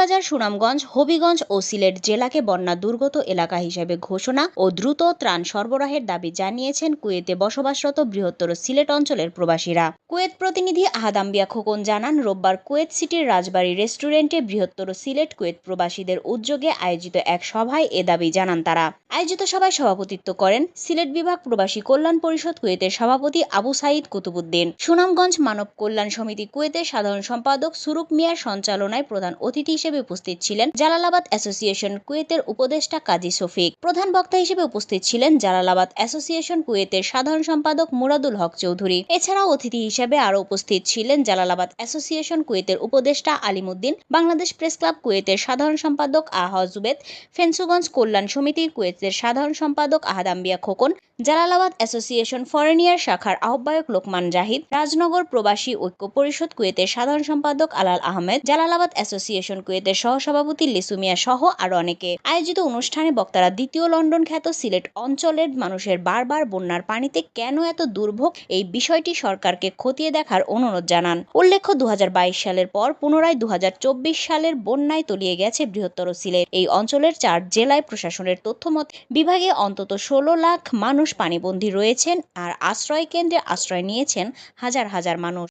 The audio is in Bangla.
মৌলভীবাজার সুনামগঞ্জ, হবিগঞ্জ ও সিলেট জেলাকে বন্যা দুর্গত এলাকা হিসেবে ঘোষণা ও দ্রুত ত্রাণ সরবরাহের দাবি জানিয়েছেন কুয়েতে বসবাসরত বৃহত্তর সিলেট অঞ্চলের প্রবাসীরা। কুয়েত প্রতিনিধি আহাদাম্বিয়া খোকন জানান, রোববার কুয়েত সিটির রাজবাড়ী রেস্টুরেন্টে বৃহত্তর সিলেট কুয়েত প্রবাসীদের উদ্যোগে আয়োজিত এক সভায় এ দাবি জানান তারা। আয়োজিত সভায় সভাপতিত্ব করেন সিলেট বিভাগ প্রবাসী কল্যাণ পরিষদ কুয়েতের সভাপতি আবু সাইদ কুতুবুদ্দিন। সুনামগঞ্জ মানব কল্যাণ সমিতি কুয়েতের সাধারণ সম্পাদক সুরুক মিয়ার সঞ্চালনায় প্রধান অতিথি হিসেবে উপস্থিত ছিলেন জালালাবাদ অ্যাসোসিয়েশন কুয়েতের উপদেষ্টা কাজী শফিক। প্রধান বক্তা হিসেবে উপস্থিত ছিলেন জালালাবাদ অ্যাসোসিয়েশন কুয়েতের সাধারণ সম্পাদক মুরাদুল হক চৌধুরী। এছাড়াও অতিথি হিসেবে আরও উপস্থিত ছিলেন জালালাবাদ অ্যাসোসিয়েশন কুয়েতের উপদেষ্টা আলিমুদ্দিন, বাংলাদেশ প্রেস ক্লাব কুয়েতের সাধারণ সম্পাদক আহা জুবেদ, ফেন্সুগঞ্জ কল্যাণ সমিতি কুয়েতের সাধারণ সম্পাদক আহাদাম্বিয়া খোকন জালালাবাদ অ্যাসোসিয়েশন ফরেনিয়ার শাখার আহ্বায়ক লোকমান জাহিদ, রাজনগর প্রবাসী ঐক্য পরিষদ কুয়েতের সাধারণ সম্পাদক আলাল আহমেদ, জালালাবাদ অ্যাসোসিয়েশন কুয়েতের সহসভাপতি লিসুমিয়া সহ আরও অনেকে। আয়োজিত অনুষ্ঠানে বক্তারা দ্বিতীয় লন্ডন খ্যাত সিলেট অঞ্চলের মানুষের বারবার বন্যার পানিতে কেন এত দুর্ভোগ এই বিষয়টি সরকারকে খতিয়ে দেখার অনুরোধ জানান। উল্লেখ্য দু হাজার বাইশ সালের পর পুনরায় দু হাজার চব্বিশ সালের বন্যায় তলিয়ে গেছে বৃহত্তর সিলেট। এই অঞ্চলের চার জেলায় প্রশাসনের তথ্যমত বিভাগে অন্তত ষোলো লাখ মানুষ পানিবন্দী রয়েছেন আর আশ্রয় কেন্দ্রে আশ্রয় নিয়েছেন হাজার হাজার মানুষ।